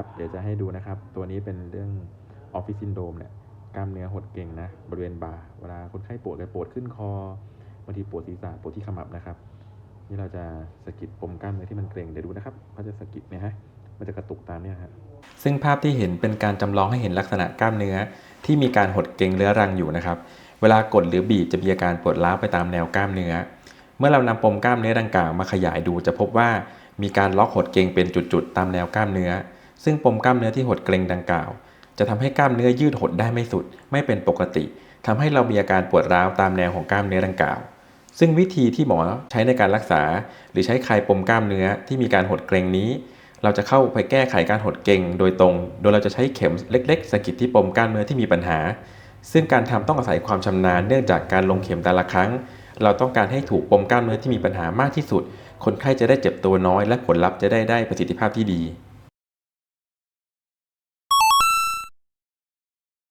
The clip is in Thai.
ครับ เดี๋ยวจะให้ดูนะครับ ตัวนี้เป็นเรื่องออฟฟิศซินโดมเนี่ยกล้ามเนื้อหดเก่งนะ บริเวณบ่า เวลาคนไข้ปวดก็ปวดขึ้นคอบางทีปวดศีรษะปวดที่ขมับนะครับ นี่เราจะสะกิดปมกล้ามเนื้อที่มันเกร็งเดี๋ยวดูนะครับเขาจะสะกิดเนี่ยฮะมันจะกระตุกตามเนี่ยฮะซึ่งภาพที่เห็นเป็นการจำลองให้เห็นลักษณะกล้ามเนื้อ ที่มีการหดเกร็งเรื้อรังอยู่นะครับ เวลากดหรือบีบจะมีอาการปวดร้าวไปตามแนวกล้ามเนื้อ เมื่อเรานำปมกล้ามเนื้อดังกล่าวมาขยายดู จะพบว่ามีการล็อกหดเกร็งเป็นจุดๆตามแนวกล้ามเนื้อ ซึ่งปมกล้ามเนื้อที่หดเกร็งดังกล่าว จะทำให้กล้ามเนื้อยืดหดได้ไม่สุด ไม่เป็นปกติทำให้เรามีอาการปวดร้าวตามแนวของกล้ามเนื้อดังกล่าว ซึ่งวิธีที่หมอใช้ในการรักษา หรือใช้คลายปมกล้ามเนื้อที่มีการหดเกร็งนี้ เราจะเข้าไปแก้ไขการหดเกร็งโดยตรง โดยเราจะใช้เข็มเล็กๆสกิดที่ปมกล้ามเนื้อที่มีปัญหา ซึ่งการทำต้องอาศัยความชำนาญเนื่องจากการลงเข็มแต่ละครั้ง เราต้องการให้ถูกปมกล้ามเนื้อที่มีปัญหามากที่สุด คนไข้จะได้เจ็บตัวน้อย และผลลัพธ์จะได้ได้ประสิทธิภาพที่ดี